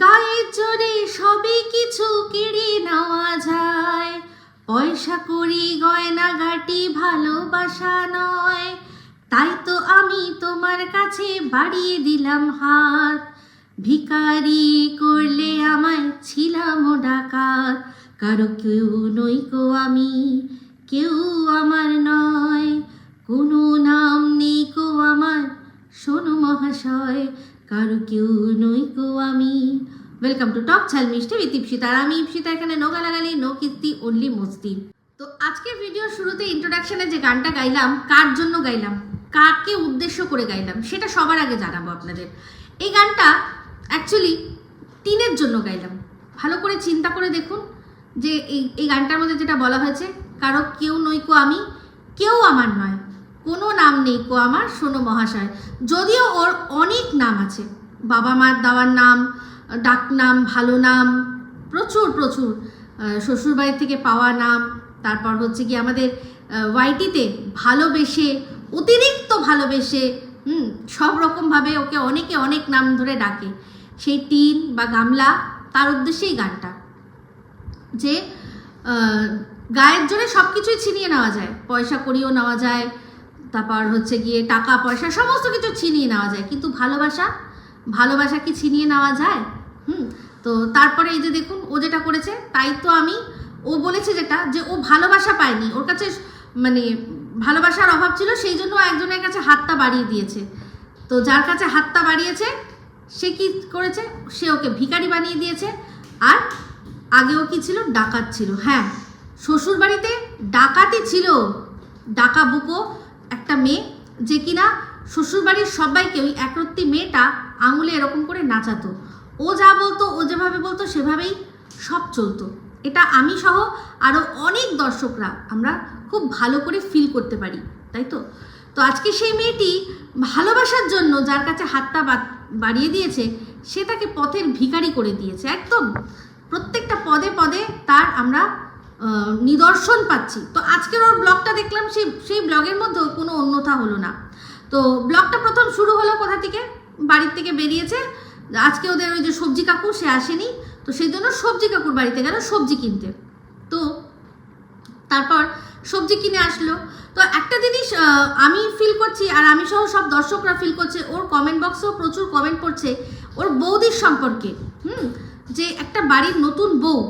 গায়ের জোরে সবই কিছু কেড়ে নেওয়া যায়। পয়সা করি, গয়না ঘাটি ভালোবাসা নয়। তাই তো আমি তোমার কাছে বাড়িয়ে দিলাম হাত। ভিকারি করলে আমায় ছিলাম ডাকাত। কারও কেউ নই কো আমি, কেউ আমার নয়। কোনো নাম নেই কো আমার, শোনো মহাশয় কারও কেউ নই কো আমি। ওয়েলকাম টু টক ঝাল মিষ্টি উইথ ইপসিতা আর আমি ইপসিতা এখানে নো গালাগালি নো কীর্তি অনলি মস্তি তো আজকের ভিডিওর শুরুতে ইন্ট্রোডাকশনে যে গানটা গাইলাম, কার জন্য গাইলাম, কাকে উদ্দেশ্য করে গাইলাম, সেটা সবার আগে জানাব আপনাদের। এই গানটা অ্যাকচুয়ালি টিনের জন্য গাইলাম। ভালো করে চিন্তা করে দেখুন যে এই এই গানটার মধ্যে যেটা বলা হয়েছে, কারও কেউ নই কো আমি, কেউ আমার নয়। কোনো নাম নেই কো আমার শোনো মহাশয়। যদিও ওর অনেক নাম আছে। বাবা মার দেওয়ার নাম ডাক নাম ভালো নাম প্রচুর প্রচুর। আহ, শ্বশুরবাড়ি থেকে পাওয়া নাম তারপর হচ্ছে কি আমাদের ওয়াইটিতে ভালোবেসে অতিরিক্ত ভালোবেসে হুম সব রকমভাবে ওকে অনেকে অনেক নাম ধরে ডাকে। সেই টিন বা গামলা তার উদ্দেশ্যেই গানটা। যে গায়ের জোরে সব কিছুই ছিনিয়ে নেওয়া যায়। পয়সা করিও নেওয়া যায় তারপর হচ্ছে গিয়ে টাকা, পয়সা সমস্ত কিছু ছিনিয়ে নেওয়া যায়। কিন্তু ভালোবাসা? ভালোবাসা কি ছিনিয়ে নেওয়া যায়? হুম, তো তারপরে এই যে দেখুন, ও যেটা করেছে, তাই তো আমি, ও বলেছে যেটা, যে ও ভালোবাসা পায়নি। ওর কাছে মানে ভালোবাসার অভাব ছিল, সেই জন্য একজনের কাছে হাতটা বাড়িয়ে দিয়েছে। তো যার কাছে হাতটা বাড়িয়েছে, সে কি করেছে? সে ওকে ভিখারি বানিয়ে দিয়েছে। আর আগেও কি ছিল? ডাকাত ছিল। হ্যাঁ শ্বশুর বাড়িতে ডাকাতি ছিল। ডাকা বুকো একটা মেয়ে যে কিনা শ্বশুরবাড়ির সবাইকে ওই একরত্তি মেয়েটা আঙুলে এরকম করে নাচাতো। ও যা বলতো, ও যেভাবে বলতো, সেভাবেই সব চলতো। এটা আমি সহ আরও অনেক দর্শকরা আমরা খুব ভালো করে ফিল করতে পারি, তাই তো? তো আজকে সেই মেয়েটি ভালোবাসার জন্য যার কাছে হাতটা বাড়িয়ে দিয়েছে, সে তাকে পথের ভিখারি করে দিয়েছে। একদম প্রত্যেকটা পদে পদে তার আমরা নিদর্শন পাচ্ছি। তো আজকের ওর ব্লগটা দেখলাম সেই সেই ব্লগের মধ্যেও কোনো অন্যথা হলো না। তো ব্লগটা প্রথম শুরু হলো কোথা থেকে? বাড়ির থেকে বেরিয়েছে। আজকে ওদের ওই যে সবজি কাকু সে আসেনি। তো সেই জন্য সবজি কাকুর বাড়িতে গেল সবজি কিনতে। তো তারপর সবজি কিনে আসলো। তো একটা জিনিস আমি ফিল করছি আর আমি সহ সব দর্শকরা ফিল করছে, ওর কমেন্ট বক্সেও প্রচুর কমেন্ট পড়ছে ওর বৌদির সম্পর্কে। হুম? যে একটা বাড়ির নতুন বউ।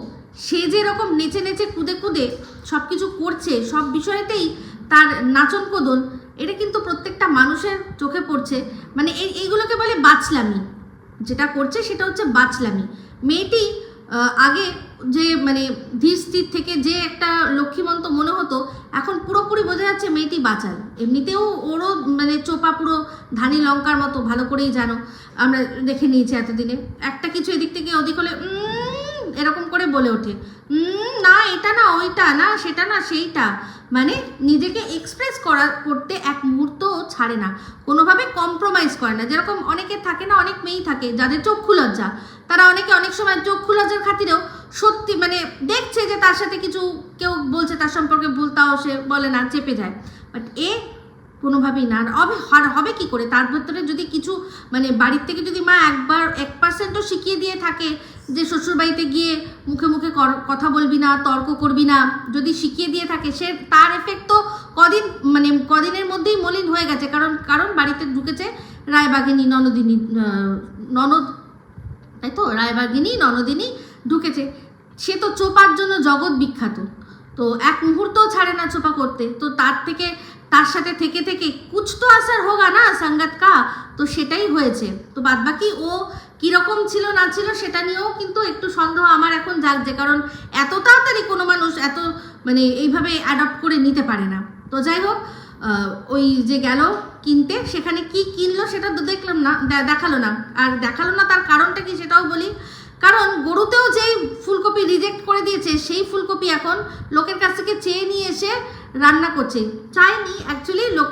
সে যে এরকম নেচে নেচে কুদে কুদে সব কিছু করছে, সব বিষয়তেই তার নাচন কোদন, এটা কিন্তু প্রত্যেকটা মানুষের চোখে পড়ছে। মানে এই, এইগুলোকে বলে বাচলামি যেটা করছে সেটা হচ্ছে বাচলামি মেয়েটি আগে যে মানে ধীর স্থির থেকে যে একটা লক্ষ্মীমন্ত মনে হতো, এখন পুরোপুরি বোঝা যাচ্ছে মেয়েটি বাঁচাল এমনিতেও ওরও মানে চোপা পুরো ধানি লঙ্কার মতো, ভালো করেই জানো। আমরা দেখে নিয়েছি এতদিনে। একটা কিছু এদিক থেকে ওদিক হলে এরকম করে বলে ওঠে। না, এটা না, ওইটা না, সেটা না, সেইটা। মানে নিজেকে এক্সপ্রেস করা, করতে এক মুহূর্ত ছাড়ে না। কোনোভাবে কম্প্রোমাইজ করে না। যেরকম অনেকের থাকে না, অনেক মেয়েই থাকে, যাদের চক্ষু লজ্জা। তারা অনেকে অনেক সময় চক্ষু লজ্জার খাতিরেও সত্যি মানে দেখছে যে তার সাথে কিছু, কেউ বলছে তার সম্পর্কে ভুল, তাও সে বলে না, চেপে যায়। বাট এ কোনোভাবেই না। হবে আর হবে কি করে? তার ভেতরে যদি কিছু মানে বাড়ির থেকে যদি মা একবার, এক পার্সেন্টও শিখিয়ে দিয়ে থাকে যে শ্বশুরবাড়িতে গিয়ে মুখে মুখে কথা বলবি না, তর্ক করবি না, যদি শিখিয়ে দিয়ে থাকে, সে, তার এফেক্ট তো কদিন মানে কদিনের মধ্যেই মলিন হয়ে গেছে। কারণ কারণ বাড়িতে ঢুকেছে রায়বাগিনী, ননদিনী ননদ, তাই তো? রায়বাগিনী, ননদিনী ঢুকেছে। সে তো চোপার জন্য জগৎ বিখ্যাত। তো এক মুহূর্তও ছাড়ে না চোপা করতে। তো তার থেকে, তার সাথে থেকে থেকে কুছ তো আসার হোগা না সাঙ্গাত কা? তো সেটাই হয়েছে। তো বাদবাকি ও কীরকম ছিল, না ছিল, সেটা নিয়েও কিন্তু একটু সন্দেহ আমার এখন জাগছে। কারণ এত তাড়াতাড়ি কোনো মানুষ এত মানে এইভাবে অ্যাডপ্ট করে নিতে পারে না। তো যাই হোক ওই যে গেল কিনতে, সেখানে কি কিনলো সেটা তো দেখলাম না দেখাল না। আর দেখাল না তার কারণটা কি সেটাও বলি। কারণ গরুতেও যেই ফুলকপি রিজেক্ট করে দিয়েছে, সেই ফুলকপি এখন লোকের কাছ থেকে চেয়ে নিয়ে এসে রান্না করছে। চাইনি অ্যাকচুয়ালি লোক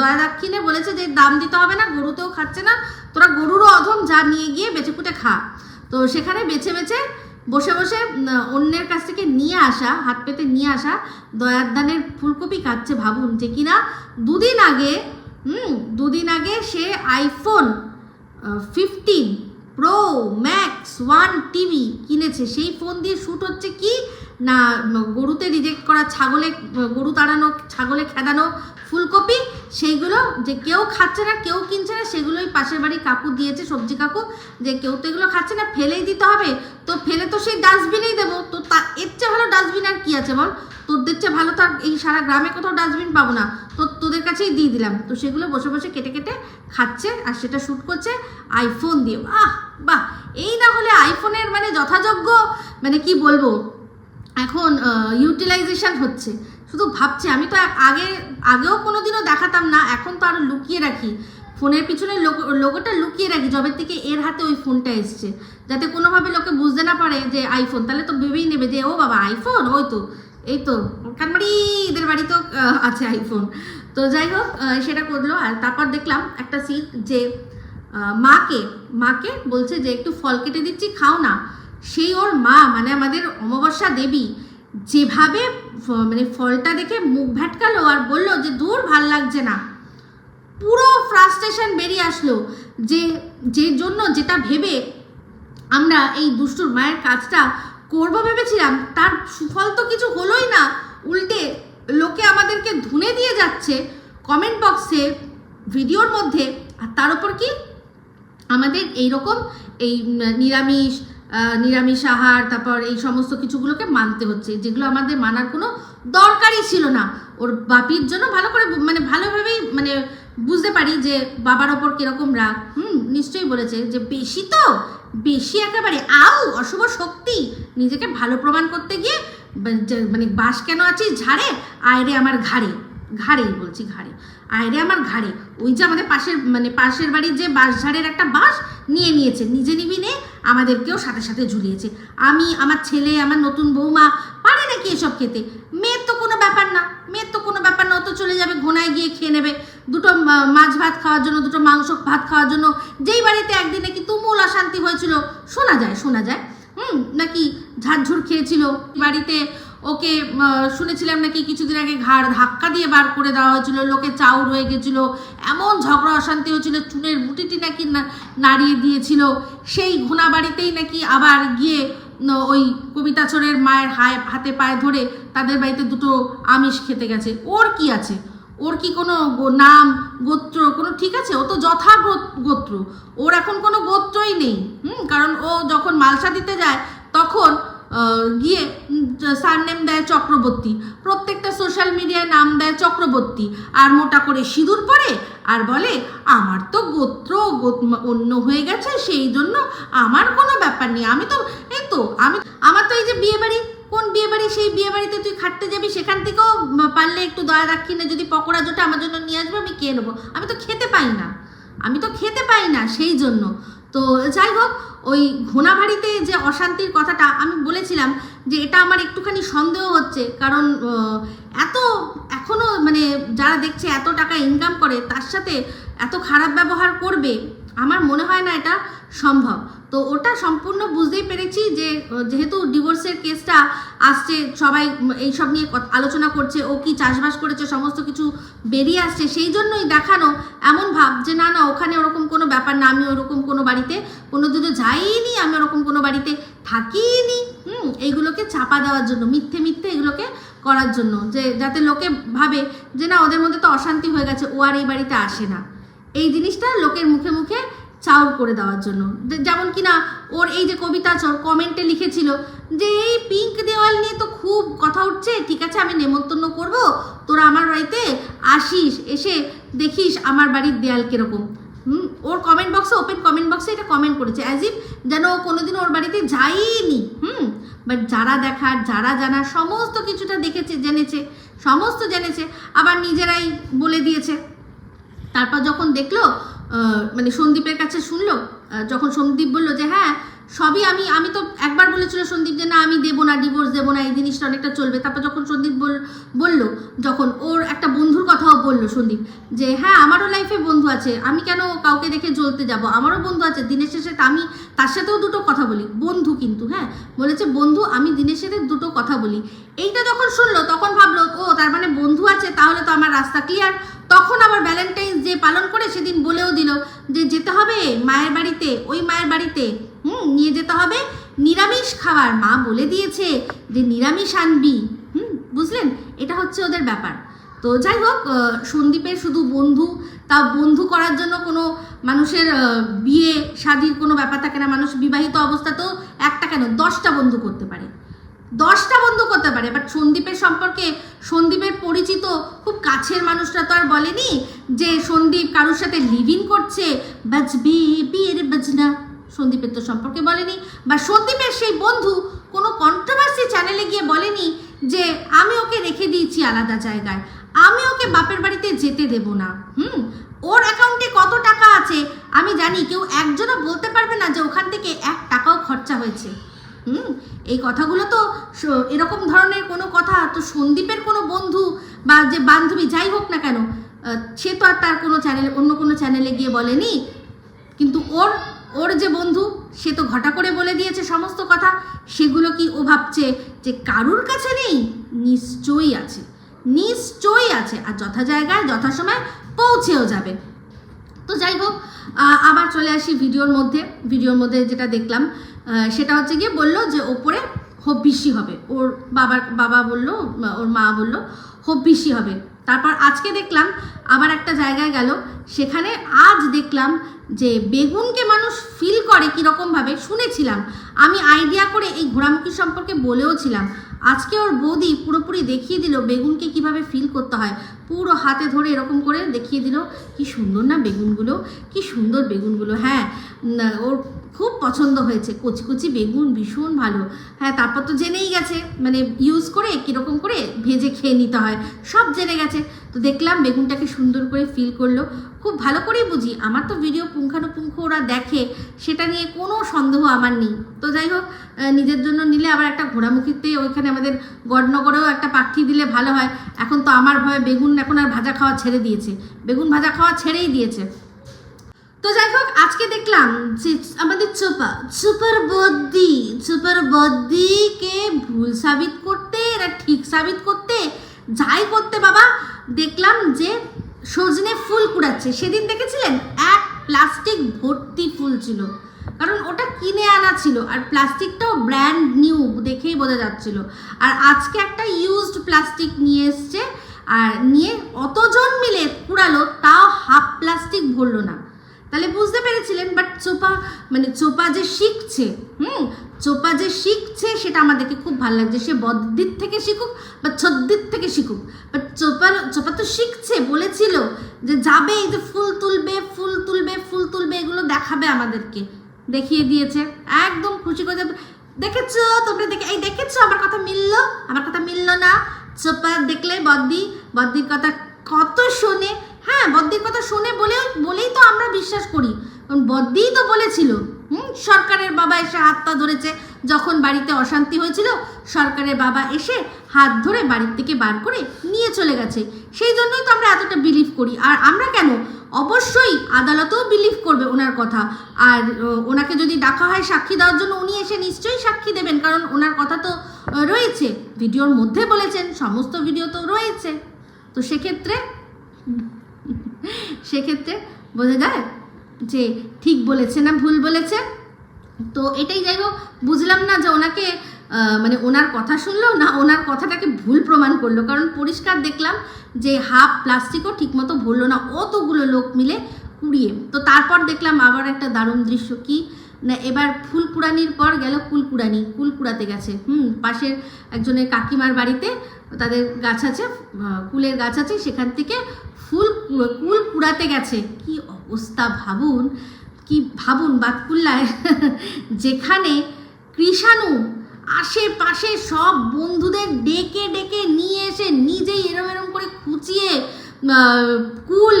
দয়া দাক্ষিণে বলেছে যে দাম দিতে হবে না, গরুতেও খাচ্ছে না তোরা গরুরও অধম, যা নিয়ে গিয়ে বেছে কুটে খা। তো সেখানে বেছে বেছে বসে বসে অন্যের কাছ থেকে নিয়ে আসা, হাত পেতে নিয়ে আসা দয়ার দানের ফুলকপি কাটছে ভাবুন যে কিনা দুদিন আগে হুম দুদিন আগে সে iPhone fifteen pro max one TV কিনেছে। সেই ফোন দিয়ে শ্যুট হচ্ছে কি? না, গরুতে রিজেক্ট করা ছাগলে, গরু তাড়ানো, ছাগলে খেদানো ফুলকপি, সেইগুলো যে কেউ খাচ্ছে না, কেউ কিনছে না, সেগুলোই পাশের বাড়ি কাকু দিয়েছে, সবজি কাকু, যে কেউ তো এগুলো খাচ্ছে না, ফেলেই দিতে হবে। তো ফেলে তো সেই ডাস্টবিনেই দেবো। তো তা, এর চেয়ে ভালো ডাস্টবিন আর কী আছে বল? তোদের চেয়ে ভালো তো আর এই সারা গ্রামে কোথাও ডাস্টবিন পাবো না। তো তোদের কাছেই দিয়ে দিলাম। তো সেগুলো বসে বসে কেটে কেটে খাচ্ছে আর সেটা শ্যুট করছে আইফোন দিয়ে। আহ, বাহ! এই না হলে আইফোনের মানে যথাযোগ্য মানে কি বলব? এখন ইউটিলাইজেশন হচ্ছে। শুধু ভাবছি, আমি তো আগে, আগেও কোনোদিনও দেখাতাম না, এখন তো আরও লুকিয়ে রাখি। ফোনের পিছনে লোগো লোগোটা লুকিয়ে রাখি, যবে থেকে এর হাতে ওই ফোনটা এসছে। যাতে কোনোভাবে লোকে বুঝতে না পারে যে আইফোন তাহলে তো ভেবেই নেবে যে, ও বাবা আইফোন ওই তো। এই তো কানমারি এদের বাড়ি তো আছে আইফোন তো যাই হোক সেটা করল, আর তারপর দেখলাম একটা সিট যে মাকে মাকে বলছে যে, একটু ফল কেটে দিচ্ছি, খাও না। সেই ওর মা মানে আমাদের অমাবস্যা দেবী, যেভাবে মানে ফলটা দেখে মুখ ভ্যাটকালো আর বলল যে, দূর ভালো লাগছে না। পুরো ফ্রাস্ট্রেশন বেরিয়ে আসলো যে যে জন্য যেটা ভেবে আমরা এই দুষ্টুর মায়ের কাজটা করব ভেবেছিলাম। তার সুফল তো কিছু হলোই না। উল্টে লোকে আমাদেরকে ধুনে দিয়ে যাচ্ছে কমেন্ট বক্সে ভিডিওর মধ্যে। আর তার উপর কি? আমাদের এই রকম এই নিরামিষ নিরামিষ আহার, তারপর এই সমস্ত কিছুগুলোকে মানতে হচ্ছে। যেগুলো আমাদের মানার কোনো দরকারই ছিল না। ওর বাপির জন্য ভালো করে মানে ভালোভাবেই মানে বুঝতে পারি যে বাবার ওপর কীরকম রাগ। হুম, নিশ্চয়ই বলেছে যে বেশি তো, বেশি একেবারে, আউ, অশুভ শক্তি। নিজেকে ভালো প্রমাণ করতে গিয়ে মানে বাস কেন আছিস ঝাড়ে? আয়রে আমার ঘাড়ে। ঘাড়েই বলছি ঘাড়ে। আয়রে আমার ঘাড়ে। ওই যে আমাদের পাশের মানে পাশের বাড়ির যে বাঁশ ঝাড়ের একটা বাঁশ নিয়ে নিয়েছে। নিজে নিবি নে আমাদেরকেও সাথে সাথে ঝুলিয়েছে। আমি, আমার ছেলে, আমার নতুন বৌমা, পারে নাকি এসব খেতে? মেয়ের তো কোনো ব্যাপার না। মেয়ের তো কোনো ব্যাপার না। ও তো চলে যাবে ঘোনায় গিয়ে খেয়ে নেবে। দুটো মাছ ভাত খাওয়ার জন্য, দুটো মাংস ভাত খাওয়ার জন্য, যেই বাড়িতে একদিন নাকি তুমুল অশান্তি হয়েছিল, শোনা যায় শোনা যায়। হুম, নাকি ঝাড়ঝুড় খেয়েছিল, বাড়িতে ওকে শুনেছিলাম নাকি কিছুদিন আগে ঘাড় ধাক্কা দিয়ে বার করে দেওয়া হয়েছিল, লোকে চাউর হয়ে গেছিল, এমন ঝগড়া, অশান্তি হয়েছিল, চুনের বুটিটি নাকি নাড়িয়ে দিয়েছিল। সেই ঘোনা বাড়িতেই নাকি আবার গিয়ে ওই কবিতাচরের মায়ের হায়, হাতে পায়ে ধরে তাদের বাড়িতে দুটো আমিষ খেতে গেছে। ওর কি আছে? ওর কি কোনো নাম, গোত্র, কোনো ঠিক আছে? ও তো যথা গোত্র। ওর এখন কোনো গোত্রই নেই, হুম? কারণ ও যখন মালসা দিতে যায়, তখন গিয়ে সারনেম দেয় চক্রবর্তী। প্রত্যেকটা সোশ্যাল মিডিয়ায় নাম দেয় চক্রবর্তী। আর মোটা করে সিঁদুর পরে, আর বলে, আমার তো গোত্র অন্য হয়ে গেছে, সেই জন্য আমার কোনো ব্যাপার নেই। আমি তো, এই তো, আমি, আমার তো এই যে বিয়ে বাড়ি কোন বিয়ে বাড়ি সেই বিয়ে বাড়িতে তুই খাটতে যাবি, সেখান থেকেও পারলে একটু দয়া না, যদি পকোড়া জোটা আমার জন্য নিয়ে আসবে, আমি খেয়ে নেব। আমি তো খেতে পাই না। আমি তো খেতে পাই না সেই জন্য। তো যাই হোক, ওই ঘোনা বাড়িতে যে অশান্তির কথাটা আমি বলেছিলাম, যে এটা আমার একটুখানি সন্দেহ হচ্ছে, কারণ এত এখনও মানে যারা দেখছে এত টাকা ইনকাম করে, তার সাথে এত খারাপ ব্যবহার করবে আমার মনে হয় না এটা সম্ভব। তো ওটা সম্পূর্ণ বুঝতেই পেরেছি যে যেহেতু ডিভোর্সের কেসটা আসছে, সবাই এইসব নিয়ে আলোচনা করছে, ও কি চাষবাস করেছে, সমস্ত কিছু বেরিয়ে আসছে, সেই জন্যই দেখানো এমন ভাব যে, না না, ওখানে ওরকম কোনো ব্যাপার না, আমি ওরকম কোনো বাড়িতে, কোনো দিনও যাইনি, আমি ওরকম কোনো বাড়িতে থাকিনি, হুম, এইগুলোকে চাপা দেওয়ার জন্য, মিথ্যে মিথ্যে এগুলোকে করার জন্য, যে, যাতে লোকে ভাবে যে, না, ওদের মধ্যে তো অশান্তি হয়ে গেছে, ও আর এই বাড়িতে আসে না। এই জিনিসটা লোকের মুখে মুখে চাউর করে দেওয়ার জন্য। যেমন কিনা ওর এই যে কবিতা চোর কমেন্টে লিখেছিল যে, এই পিঙ্ক দেওয়াল নিয়ে তো খুব কথা উঠছে। ঠিক আছে, আমি নেমন্তন্ন করব। তোরা আমার বাড়িতে আসিস, এসে দেখিস আমার বাড়ির দেয়াল কীরকম। হুম, ওর কমেন্ট বক্সে ওপেন কমেন্ট বক্সে এটা কমেন্ট করেছে অ্যাজ ইফ যেন ও কোনোদিন ওর বাড়িতে যাইনি হুম বাট যারা দেখার, যারা জানার, সমস্ত কিছুটা দেখেছে, জেনেছে, সমস্ত জেনেছে, আবার নিজেরাই বলে দিয়েছে। তারপর যখন দেখল মানে সন্দীপের কাছে শুনলো যখন সন্দীপ বলল যে হ্যাঁ সবই আমি আমি তো একবার বলেছিল সন্দীপ যে, না, আমি দেবো না ডিভোর্স দেবো না, এই জিনিসটা অনেকটা চলবে। তারপর যখন সন্দীপ বল, বলল, যখন ওর একটা বন্ধুর কথাও বলল সন্দীপ যে হ্যাঁ আমারও লাইফে বন্ধু আছে, আমি কেন কাউকে দেখে জ্বলতে যাব? আমারও বন্ধু আছে, দিনের শেষে আমি, তার সাথেও দুটো কথা বলি, বন্ধু কিন্তু হ্যাঁ? বলেছে, বন্ধু, আমি দিনের শেষে দুটো কথা বলি। এইটা যখন শুনলো, তখন ভাবলো, ও, তার মানে বন্ধু আছে, তাহলে তো আমার রাস্তা ক্লিয়ার তখন আবার ভ্যালেন্টাইন্স ডে পালন করে সেদিন বলেও দিল যে যেতে হবে মায়ের বাড়িতে, ওই মায়ের বাড়িতে। হুম, নিয়ে যেতে হবে নিরামিষ খাবার। মা বলে দিয়েছে যে নিরামিষ আনবি। হুম, বুঝলেন? এটা হচ্ছে ওদের ব্যাপার। তো যাই হোক সন্দীপের শুধু বন্ধু, তা বন্ধু করার জন্য কোনো মানুষের বিয়ে, শাদির কোনো ব্যাপার থাকে না। মানুষ বিবাহিত অবস্থাতেও একটা কেন? দশটা বন্ধু করতে পারে। দশটা বন্ধু করতে পারে বাট সন্দীপের সম্পর্কে সন্দীপের পরিচিত খুব কাছের মানুষরা তো আর বলেনি যে সন্দীপ কারোর সাথে লিভ ইন করছে বাজবে বিয়ের বাজনা সন্দীপের তো সম্পর্কে বলেনি, বা সন্দীপের সেই বন্ধু কোনো কন্ট্রোভার্সি চ্যানেলে গিয়ে বলেনি যে আমি ওকে রেখে দিয়েছি আলাদা জায়গায়, আমি ওকে বাপের বাড়িতে যেতে দেব না। হুম, ওর অ্যাকাউন্টে কত টাকা আছে, আমি জানি, কেউ একজনও বলতে পারবে না যে ওখান থেকে এক টাকাও খরচা হয়েছে। হুম, এই কথাগুলো তো এরকম ধরনের কোনো কথা তো সন্দীপের কোনো বন্ধু বা যে বান্ধবী যাই হোক না কেন সে তো আর তার কোনো চ্যানেলে অন্য কোনো চ্যানেলে গিয়ে বলেনি। কিন্তু ওর ওর যে বন্ধু, সে তো ঘটা করে বলে দিয়েছে সমস্ত কথা। সেগুলো কি ও ভাবছে যে কারুর কাছে নেই? নিশ্চয়ই আছে। নিশ্চয়ই আছে। আর যথা জায়গায় যথাসময় পৌঁছেও যাবে। তো যাই হোক আবার চলে আসি ভিডিওর মধ্যে। ভিডিওর মধ্যে যেটা দেখলাম সেটা হচ্ছে গিয়ে বলল যে ওপরে হব্বিসি হবে। ওর বাবার, বাবা বলল, ওর মা বলল হব্বিসি হবে। তারপর আজকে দেখলাম আবার একটা জায়গায় গেল, সেখানে আজ দেখলাম যে বেগুনকে মানুষ ফিল করে কীরকমভাবে। শুনেছিলাম। আমি আইডিয়া করে এই ঘোরামুখী সম্পর্কে বলেও ছিলাম আজকে ওর বৌদি পুরোপুরি দেখিয়ে দিল বেগুনকে কীভাবে ফিল করতে হয়। পুরো হাতে ধরে এরকম করে দেখিয়ে দিল, কি সুন্দর না বেগুনগুলো, কি সুন্দর বেগুনগুলো। হ্যাঁ ওর খুব পছন্দ হয়েছে। কচি কচি বেগুন ভীষণ ভালো। হ্যাঁ তারপর তো জেনেই গেছে মানে ইউজ করে কীরকম করে ভেজে খেয়ে নিতে হয়, সব জেনে গেছে। তো দেখলাম বেগুনটাকে সুন্দর করে ফিল করল। খুব ভালো করেই বুঝি, আমার তো ভিডিও পুঙ্খানুপুঙ্খ ওরা দেখে, সেটা নিয়ে কোনো সন্দেহ আমার নেই। তো যাই হোক নিজের জন্য নিলে আবার একটা ঘোরামুখিতে ওইখানে আমাদের গড়নগরেও একটা পাখি দিলে ভালো হয়। এখন তো আমার ভয়ে বেগুন এখন আর ভাজা খাওয়া ছেড়ে দিয়েছে। বেগুন ভাজা খাওয়া ছেড়েই দিয়েছে। তো যাই হোক, আজকে দেখলাম যে আমাদের চোপা সুপার বদ্দি, সুপার বদ্দিকে ভুল সাবিত করতে, না ঠিক সাবিত করতে, যাই করতে বাবা, দেখলাম যে সজনে ফুল কুড়াচ্ছে। সেদিন দেখেছিলেন? এক প্লাস্টিক ভর্তি ফুল ছিল। কারণ ওটা কিনে আনা ছিল, আর প্লাস্টিকটাও ব্র্যান্ড নিউ দেখেই বোঝা যাচ্ছিল। আর আজকে একটা ইউজড প্লাস্টিক নিয়ে এসছে, আর নিয়ে অতজন মিলে কুড়ালো তাও হাফ প্লাস্টিক ভরলো না। তাহলে বুঝতে পেরেছিলেন বাট চোপা মানে চোপা যে শিখছে, হুম, চোপা যে শিখছে, সেটা আমাদেরকে খুব ভালো লাগছে। সে বদ্দির থেকে শিখুক, বা ছদ্দির থেকে শিখুক। বাট চোপার চোপা তো শিখছে, বলেছিল যে যাবে, এই যে ফুল তুলবে ফুল তুলবে ফুল তুলবে, এগুলো দেখাবে আমাদেরকে। দেখিয়ে দিয়েছে। একদম খুশি করে দেখেছ? তোমরা দেখে এই দেখেছ? আমার কথা মিললো? আমার কথা মিললো না? চোপা দেখলে বদ্দি বদ্দির কথা কত শোনে। হ্যাঁ বদ্দির কথা শুনে বলেও বলেই তো আমরা বিশ্বাস করি। কারণ বদ্দিই তো বলেছিল, হুম, সরকারের বাবা এসে হাতটা ধরেছে। যখন বাড়িতে অশান্তি হয়েছিল, সরকারের বাবা এসে হাত ধরে বাড়ির থেকে বার করে নিয়ে চলে গেছে। সেই জন্যই তো আমরা এতটা বিলিভ করি। আর আমরা কেন? অবশ্যই আদালতেও বিলিভ করবে ওনার কথা। আর ওনাকে যদি ডাকা হয় সাক্ষী দেওয়ার জন্য, উনি এসে নিশ্চয়ই সাক্ষী দেবেন, কারণ ওনার কথা তো রয়েছে। ভিডিওর মধ্যে বলেছেন, সমস্ত ভিডিও তো রয়েছে। তো সেক্ষেত্রে সেক্ষেত্রে বোঝা যায় যে ঠিক বলেছে না ভুল বলেছে। তো এটাই যাই হোক, বুঝলাম না যে ওনাকে মানে ওনার কথা শুনলো, না ওনার কথাটাকে ভুল প্রমাণ করল। কারণ পরিষ্কার দেখলাম যে হাফ প্লাস্টিকও ঠিকমতো ভরলো না, অতগুলো লোক মিলে কুড়িয়ে। তো তারপর দেখলাম আবার একটা দারুণ দৃশ্য কি? না, এবার ফুল কুড়ানির পর গেল কুল কুড়ানি কুল কুড়াতে গেছে। হুম, পাশের একজনের কাকিমার বাড়িতে তাদের গাছ আছে কুলের গাছ আছে, সেখান থেকে ফুল কুল কুড়াতে গেছে। কি অবস্থা ভাবুন, কি ভাবুন বাতকুল্লায়। যেখানে কৃষাণু আশেপাশে সব বন্ধুদের ডেকে ডেকে নিয়ে এসে নিজেই এরম এরম করে খুঁচিয়ে কুল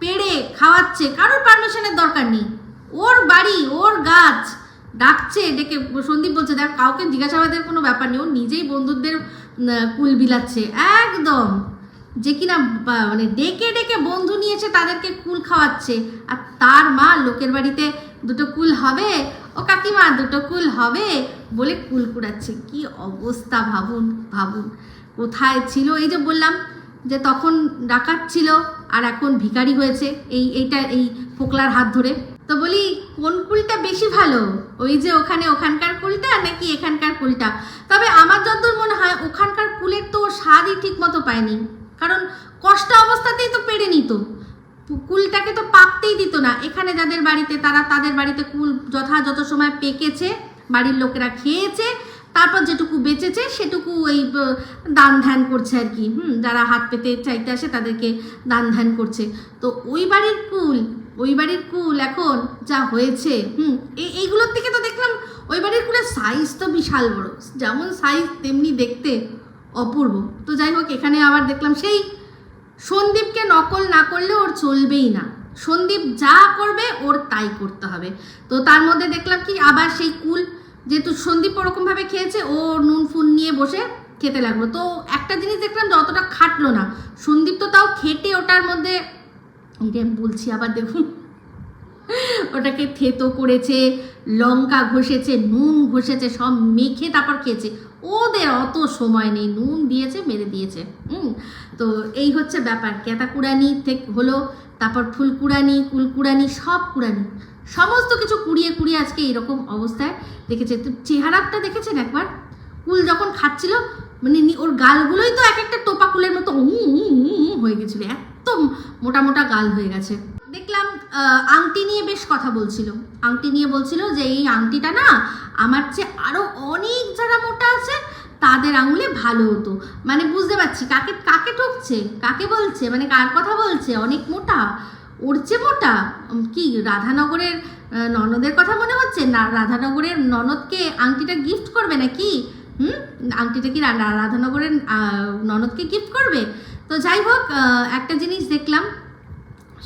পেড়ে খাওয়াচ্ছে। কারোর পারমিশনের দরকার নেই। ওর বাড়ি, ওর গাছ ডাকছে, ডেকে সন্দীপ বলছে, দেখ, কাউকে জিজ্ঞাসাবাদের কোনো ব্যাপার নেই। ও নিজেই বন্ধুদের কুল বিলাচ্ছে। একদম। যে কিনা মানে ডেকে ডেকে বন্ধু নিয়েছে তাদেরকে কুল খাওয়াচ্ছে। আর তার মা, লোকের বাড়িতে দুটো কুল হবে ও কাকিমা, দুটো কুল হবে বলে কুল কুড়াচ্ছে। কি অবস্থা ভাবুন ভাবুন। কোথায় ছিল? এই যে বললাম যে তখন ডাকাত ছিল আর এখন ভিখারি হয়েছে। এই, এইটা, এই ফোকলার হাত ধরে। তো বলি, কোন কুলটা বেশি ভালো? ওই যে ওখানে ওখানকার কুলটা নাকি এখানকার কুলটা? তবে আমার যতদূর মনে হয় ওখানকার কুলের তো স্বাদই ঠিক মতো পায়নি। কারণ কষ্ট অবস্থাতেই তো পেরে নিত কুলটাকে তো পাকতেই দিত না। এখানে যাদের বাড়িতে, তারা তাদের বাড়িতে কুল যথাযথ সময় পেকেছে, বাড়ির লোকেরা খেয়েছে, তারপর যেটুকু বেঁচেছে, সেটুকু ওই দান ধ্যান করছে আর কি। হুম, যারা হাত পেতে চাইতে আসে তাদেরকে দান ধ্যান করছে। তো ওই বাড়ির কুল, ওই বাড়ির কুল এখন যা হয়েছে, হুম এই এইগুলোর থেকে তো দেখলাম ওই বাড়ির কুলের সাইজ তো বিশাল বড়। যেমন সাইজ তেমনি দেখতে অপূর্ব। তো যাই হোক, এখানে আবার দেখলাম সেই সন্দীপকে নকল না করলে ওর চলবেই না। সন্দীপ যা করবে ওর তাই করতে হবে। তো তার মধ্যে দেখলাম কি, আবার সেই কুল, যেহেতু সন্দীপ ওরকমভাবে খেয়েছে, ও নুন ফুন নিয়ে বসে খেতে লাগল। তো একটা জিনিস দেখলাম যতটা খাটলো না। সন্দীপ তো তাও খেটে ওটার মধ্যে এটা বলছি আবার দেখুন, ওটাকে থেতো করেছে, লঙ্কা ঘষেছে, নুন ঘষেছে, সব মেখে তারপর খেয়েছে। ওদের অত সময় নেই। নুন দিয়েছে মেরে দিয়েছে। হুম? তো এই হচ্ছে ব্যাপার। কেতা কুড়ানি থেকে হলো, তারপর ফুল কুড়ানি কুল কুড়ানি সব কুড়ানি। সমস্ত কিছু কুড়িয়ে কুড়িয়ে আজকে এরকম অবস্থায় দেখেছে। তো চেহারাটা দেখেছেন একবার? কুল যখন খাচ্ছিল মানে ওর গালগুলোই তো এক একটা টোপা কুলের মতো হয়ে গেছিল। এত মোটা মোটা গাল হয়ে গেছে। দেখলাম আংটি নিয়ে বেশ কথা বলছিল। আংটি নিয়ে বলছিল যে, এই আংটিটা না আমার চেয়ে আরও অনেক যারা মোটা আছে, তাদের আঙুলে ভালো হতো। মানে বুঝতে পারছি, কাকে কাকে ঠকছে? কাকে বলছে? মানে কার কথা বলছে? অনেক মোটা? ওর চেয়ে মোটা? কি রাধানগরের ননদের কথা মনে হচ্ছে? না, রাধানগরের ননদকে আংটিটা গিফট করবে নাকি? হুম? আংটিটা কি রাধানগরের ননদকে গিফট করবে? তো যাই হোক একটা জিনিস দেখলাম,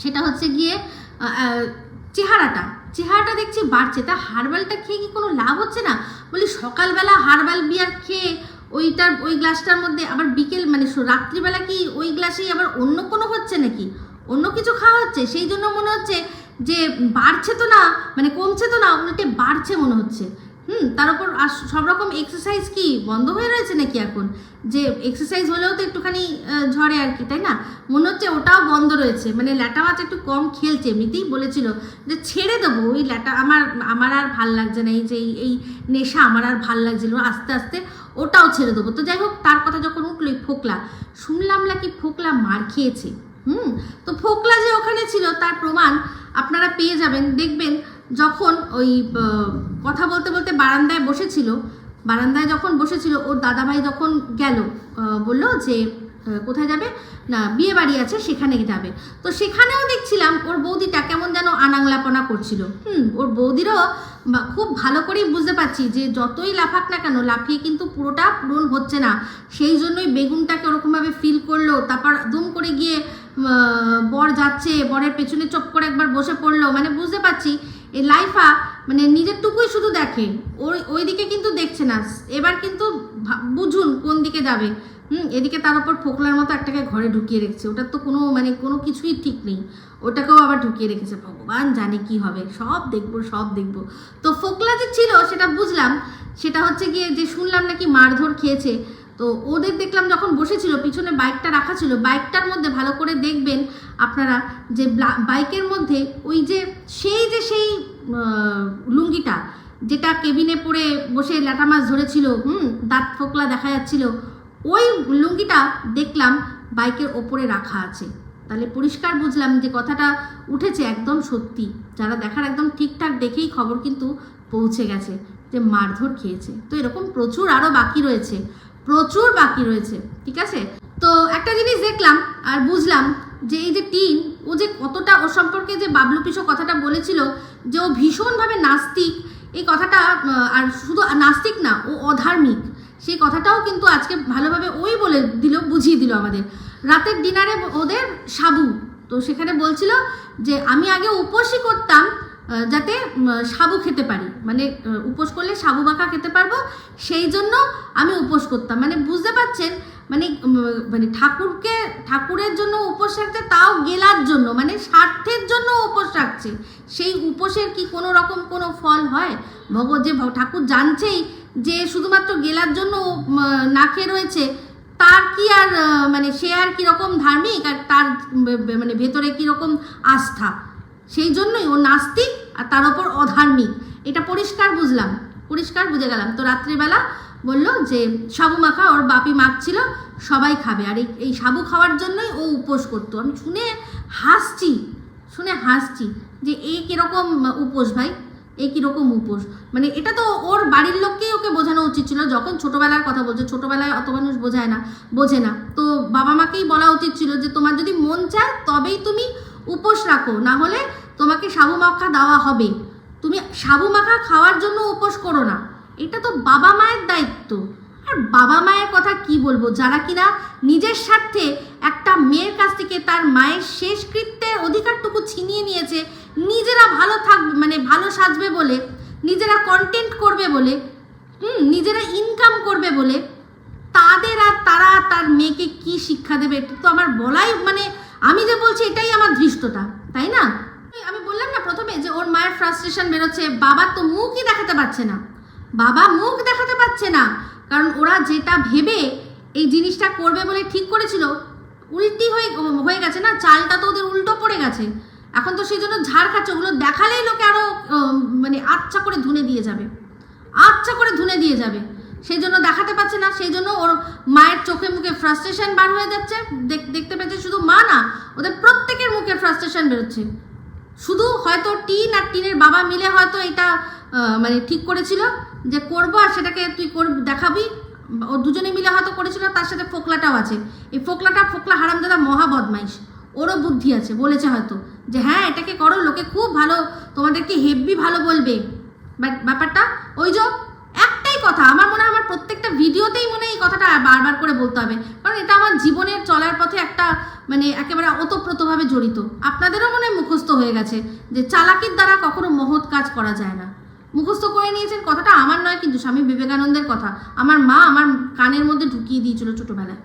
সেটা হচ্ছে গিয়ে চেহারাটা। চেহারাটা দেখছি বাড়ছে। তা হারবালটা খেয়ে কি কোনো লাভ হচ্ছে না? বলি সকালবেলা হারবাল বিয়ার খেয়ে ওইটার, ওই গ্লাসটার মধ্যে আবার বিকেল মানে রাত্রিবেলা কি ওই গ্লাসেই আবার অন্য কোনো হচ্ছে নাকি? অন্য কিছু খাওয়া হচ্ছে? সেই জন্য মনে হচ্ছে যে বাড়ছে তো না মানে কমছে তো না, উল্টে বাড়ছে মনে হচ্ছে। হুম, তার উপর সব রকম এক্সারসাইজ কি বন্ধ হয়ে রয়েছে নাকি এখন? যে এক্সারসাইজ হলেও তো একটুখানি ঝরে আর কি, তাই না? মনে হচ্ছে ওটাও বন্ধ রয়েছে। মানে ল্যাটা মাছ একটু কম খেলছে, এমনিতেই বলেছিল যে ছেড়ে দেবো। ওই ল্যাটা আমার আমার আর ভালো লাগছে না, এই যে এই নেশা আমার আর ভালো লাগছিল আস্তে আস্তে ওটাও ছেড়ে দেবো। তো যাই হোক, তার কথা যখন উঠলোই ফোকলা, শুনলাম নাকি ফোকলা মার খেয়েছে। হুম, তো ফোকলা যে ওখানে ছিল, তার প্রমাণ আপনারা পেয়ে যাবেন, দেখবেন যখন ওই কথা বলতে বলতে বারান্দায় বসেছিল, বারান্দায় যখন বসেছিল, ওর দাদাভাই যখন গেল বলল যে কোথায় যাবে? না, বিয়ে বাড়ি আছে, সেখানে যাবে। তো সেখানেও দেখছিলাম ওর বৌদিটা কেমন যেন আনাংলাপনা করছিল। হুম, ওর বৌদিরও খুব ভালো করেই বুঝতে পারছি যে, যতই লাফাক না কেন, লাফিয়ে কিন্তু পুরোটা পূরণ হচ্ছে না। সেই জন্যই বেগুনটাকে ওরকমভাবে ফিল করল, তারপর দুম করে গিয়ে বর যাচ্ছে, বরের পেছনে চপ করে একবার বসে পড়ল। মানে বুঝতে পারছি এই লাইফা মানে নিজের টুকুই শুধু দেখে। ওই, ওইদিকে কিন্তু দেখছে না। এবার কিন্তু বুঝুন কোন দিকে যাবে। হুম, এদিকে তার উপর ফোকলার মতো একটাকে ঘরে ঢুকিয়ে রেখেছে। ওটার তো কোনো মানে কোনো কিছুই ঠিক নেই। ওটাকেও আবার ঢুকিয়ে রেখেছে। ভগবান জানে কি হবে। সব দেখব সব দেখব। তো ফোকলা যে ছিল, সেটা বুঝলাম। সেটা হচ্ছে গিয়ে যে শুনলাম নাকি মারধর খেয়েছে। তো ওদের দেখলাম যখন বসেছিল, পিছনে বাইকটা রাখা ছিল বাইকটার মধ্যে ভালো করে দেখবেন আপনারা যে বাইকের মধ্যে ওই যে সেই যে সেই লুঙ্গিটা যেটা কেবিনে পরে বসে ল্যাটা মাছ ধরেছিল, হুম, দাঁত ফোকলা দেখা যাচ্ছিল, ওই লুঙ্গিটা দেখলাম বাইকের ওপরে রাখা আছে। তাহলে পরিষ্কার বুঝলাম যে কথাটা উঠেছে একদম সত্যি। যারা দেখার একদম ঠিকঠাক দেখেই খবর কিন্তু পৌঁছে গেছে যে মারধর খেয়েছে। তো এরকম প্রচুর আরও বাকি রয়েছে। প্রচুর বাকি রয়েছে, ঠিক আছে? তো একটা জিনিস দেখলাম আর বুঝলাম যে এই যে টিন, ও যে কতটা ওর সম্পর্কে যে বাবলু পিসো কথাটা বলেছিল যে ও ভীষণভাবে নাস্তিক, এই কথাটা আর শুধু নাস্তিক না, ও অধার্মিক। সেই কথাটাও কিন্তু আজকে ভালোভাবে ওই বলে দিল, বুঝিয়ে দিল আমাদের। রাতের ডিনারে ওদের সাবু, তো সেখানে বলছিল যে আমি আগে উপোসই করতাম যাতে সাবু খেতে পারি। মানে উপোস করলে সাবু মাখা খেতে পারব, সেই জন্য আমি উপোস করতাম। মানে বুঝতে পারছেন? মানে মানে ঠাকুরকে, ঠাকুরের জন্য উপোস রাখতে, তাও গেলার জন্য মানে স্বার্থের জন্য উপোস রাখছে। সেই উপোসের কি কোনো রকম কোনো ফল হয়? ভগবত যে ঠাকুর জানছেই যে, শুধুমাত্র গেলার জন্য না খেয়ে রয়েছে, তার কি আর মানে সে আর কীরকম ধার্মিক? আর তার মানে ভেতরে কীরকম আস্থা? সেই জন্যই ও নাস্তিক আর তার ওপর অধার্মিক। এটা পরিষ্কার বুঝলাম, পরিষ্কার বুঝে গেলাম। তো রাত্রিবেলা বলল যে, সাবু মাখা, ওর বাপি মাখছিল, সবাই খাবে। আর এই এই সাবু খাওয়ার জন্যই ও উপোস করতো। আমি শুনে হাসছি শুনে হাসছি যে, এ কীরকম উপোস ভাই? এ কীরকম উপোস? মানে এটা তো ওর বাড়ির লোককেই ওকে বোঝানো উচিত ছিল। যখন ছোটোবেলার কথা বলছে, ছোটোবেলায় অত মানুষ বোঝায় না, বোঝে না। তো বাবা মাকেই বলা উচিত ছিল যে, তোমার যদি মন চায় তবেই তুমি উপোস রাখো। না হলে তোমাকে সাবু মাখা দেওয়া হবে। তুমি সাবু মাখা খাওয়ার জন্য উপোস করো না। এটা তো বাবা মায়ের দায়িত্ব। আর বাবা মায়ের কথা কি বলব? যারা কিনা নিজের স্বার্থে একটা মেয়ের কাছ থেকে তার মায়ের শেষকৃত্যের অধিকারটুকু ছিনিয়ে নিয়েছে, নিজেরা ভালো থাকবে মানে ভালো সাজবে বলে, নিজেরা কন্টেন্ট করবে বলে, হুম, নিজেরা ইনকাম করবে বলে, তাদের আর তারা তার মেয়েকে কি শিক্ষা দেবে? তো আমার বলাই মানে আমি যে বলছি এটাই আমার ধৃষ্টতা, তাই না? আমি বললাম না প্রথমে যে ওর মায়ের ফ্রাস্ট্রেশন বেরোচ্ছে বাবার তো মুখই দেখাতে পারছে না। বাবা মুখ দেখাতে পারছে না। কারণ ওরা যেটা ভেবে এই জিনিসটা করবে বলে ঠিক করেছিল, উল্টি হয়ে হয়ে গেছে না? চালটা তো ওদের উল্টো পড়ে গেছে। এখন তো সেই জন্য ঝাড় খাচ্ছে, ওগুলো দেখালেই লোকে আরও মানে আচ্ছা করে ধুনে দিয়ে যাবে। আচ্ছা করে ধুনে দিয়ে যাবে। সেই জন্য দেখাতে পারছে না, সেই জন্য ওর মায়ের চোখে মুখে ফ্রাস্ট্রেশন বার হয়ে যাচ্ছে। দেখ- দেখতে পেয়েছে শুধু মা না, ওদের প্রত্যেকের মুখে ফ্রাস্ট্রেশন বেরোচ্ছে। শুধু হয়তো টিন আর টিনের বাবা মিলে হয়তো এটা মানে ঠিক করেছিল যে করব আর সেটাকে তুই কর, দেখাবি। ও দুজনে মিলে হয়তো করেছিল, তার সাথে ফোকলাটাও আছে। এই ফোকলাটা, ফোকলা হারামদাদা মহা বদমাইশ। ওরও বুদ্ধি আছে, বলেছে হয়তো যে হ্যাঁ এটাকে করো, লোকে খুব ভালো, তোমাদেরকে হেভি ভালো বলবে। ব্যাপারটা ওই যে কথা, আমার মনে হয় আমার প্রত্যেকটা ভিডিওতেই মনে এই কথাটা বারবার করে বলতে হবে। কারণ এটা আমার জীবনের চলার পথে একটা মানে একেবারে ওতপ্রোতভাবে জড়িত। আপনাদেরও মনে মুখস্থ হয়ে গেছে যে চালাকির দ্বারা কখনো মহৎ কাজ করা যায় না। মুখস্থ করে নিয়েছেন কথাটা আমার নয়, কিন্তু স্বামী বিবেকানন্দের কথা। আমার মা আমার কানের মধ্যে ঢুকিয়ে দিয়েছিল ছোটোবেলায়।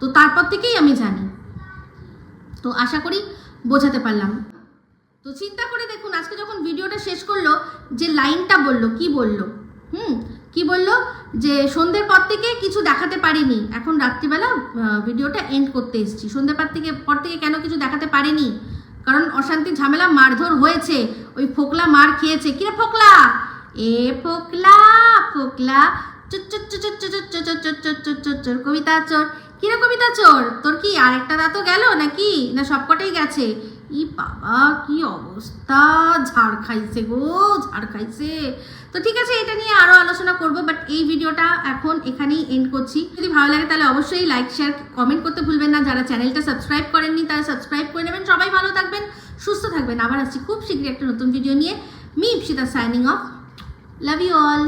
তো তারপর থেকেই আমি জানি। তো আশা করি বোঝাতে পারলাম। তো চিন্তা করে দেখুন, আজকে যখন ভিডিওটা শেষ করল, যে লাইনটা বলল, কি বলল? হুম? কি বলল যে সন্ধ্যের পর থেকে কিছু দেখাতে পারিনি এখন রাত্রিবেলা ভিডিওটা এন্ড করতে এসেছি সন্ধ্যের পর থেকে পর থেকে কেন কিছু দেখাতে পারিনি কারণ অশান্তি ঝামেলা মারধর হয়েছে ওই ফোকলা মার খেয়েছে কিরে ফোকলা এ ফোকলা ফোকলা চোর কবিতা চোর কিরে কবিতা চোর তোর কি আরেকটা দাঁতও গেল নাকি না সবকটাই গেছে ই বাবা কি অবস্থা ঝাড় খাইছে গো ঝাড় খাইছে তো ঠিক আছে, এটা নিয়ে আরও আলোচনা করব বাট এই ভিডিওটা এখন এখানেই এন্ড করছি। যদি ভালো লাগে তাহলে অবশ্যই লাইক শেয়ার কমেন্ট করতে ভুলবেন না। যারা চ্যানেলটা সাবস্ক্রাইব করেননি, তারা সাবস্ক্রাইব করে নেবেন। সবাই ভালো থাকবেন, সুস্থ থাকবেন। আবার আসছি খুব শীঘ্রই একটা নতুন ভিডিও নিয়ে। Me Ipsita signing off love you all